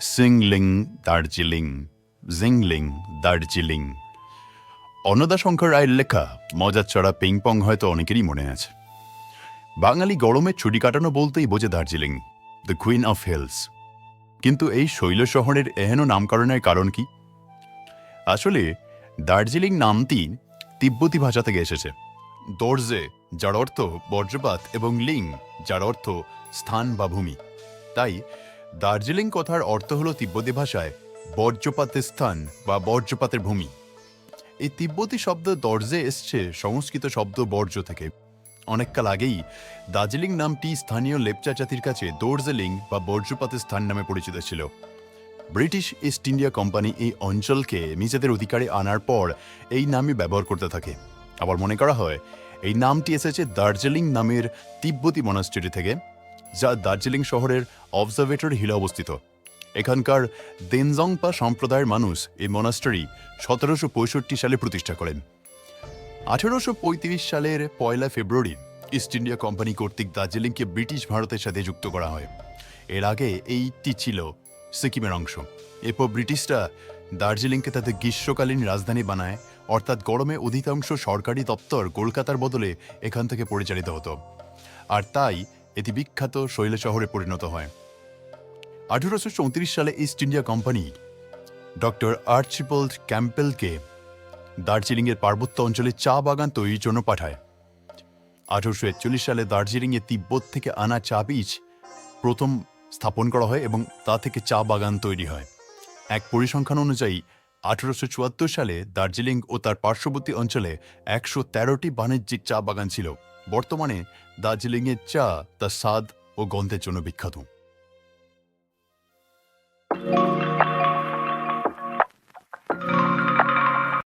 সিংলিং দার্জিলিং জিংলিং দার্জিলিং অন্নদা শঙ্কর রায়ের লেখা মজার চড়া পিংপং হয়তো অনেকেরই মনে আছে। বাঙালি গরমে ছুটি কাটানো বলতেই বোঝে Darjeeling the queen of hills কিন্তু এই শৈল শহরের এহেন নামকরণের কারণ কি? আসলে দার্জিলিং নামটি তিব্বতী ভাষা থেকে এসেছে। দর্জে, যার অর্থ বজ্রপাত, এবং লিং, যার অর্থ স্থান বা ভূমি। তাই দার্জিলিং কথার অর্থ হলো তিব্বতী ভাষায় বজ্রপাতের স্থান বা বজ্রপাতের ভূমি। এই তিব্বতী শব্দ দর্জে এসছে সংস্কৃত শব্দ বর্জ্য থেকে। অনেককাল আগেই দার্জিলিং নামটি স্থানীয় লেপচা জাতির কাছে দর্জেলিং বা বজ্রপাতের স্থান নামে পরিচিত ছিল। ব্রিটিশ ইস্ট ইন্ডিয়া কোম্পানি এই অঞ্চলকে নিজেদের অধিকারে আনার পর এই নামই ব্যবহার করতে থাকে। আবার মনে করা হয়, এই নামটি এসেছে দার্জিলিং নামের তিব্বতী মনাস্ট্রি থেকে। যা দার্জিলিং শহরের অবজারভেটর হিলে অবস্থিত। এখানকার দেনজংপা সম্প্রদায়ের মানুষ এই মনাস্টারি সতেরোশো পঁয়ষট্টি সালে প্রতিষ্ঠা করেন। আঠেরোশো পঁয়ত্রিশ সালের পয়লা ফেব্রুয়ারি ইস্ট ইন্ডিয়া কোম্পানি কর্তৃক দার্জিলিংকে ব্রিটিশ ভারতের সাথে যুক্ত করা হয়। এর আগে এইটি ছিল সিকিমের অংশ। এরপর ব্রিটিশরা দার্জিলিংকে তাদের গ্রীষ্মকালীন রাজধানী বানায়, অর্থাৎ গরমে অধিকাংশ সরকারি দপ্তর কলকাতার বদলে এখান থেকে পরিচালিত হতো। আর তাই এটি বিখ্যাত শৈল শহরে পরিণত হয়। আঠেরোশো চৌত্রিশ সালে East India Company doctor Archibald ক্যাম্পেলকে দার্জিলিংয়ের পার্বত্য অঞ্চলে চা বাগান তৈরির জন্য পাঠায়। আঠারোশো একচল্লিশ সালে দার্জিলিংয়ে তিব্বত থেকে আনা চা বীজ প্রথম স্থাপন করা হয় এবং তা থেকে চা বাগান তৈরি হয়। এক পরিসংখ্যান অনুযায়ী, আঠারোশো চুয়াত্তর সালে দার্জিলিং ও তার পার্শ্ববর্তী অঞ্চলে একশো তেরোটি বাণিজ্যিক চা বাগান ছিল। বর্তমানে দার্জিলিংয়ের চা তার স্বাদ ও গন্ধের জন্য বিখ্যাত।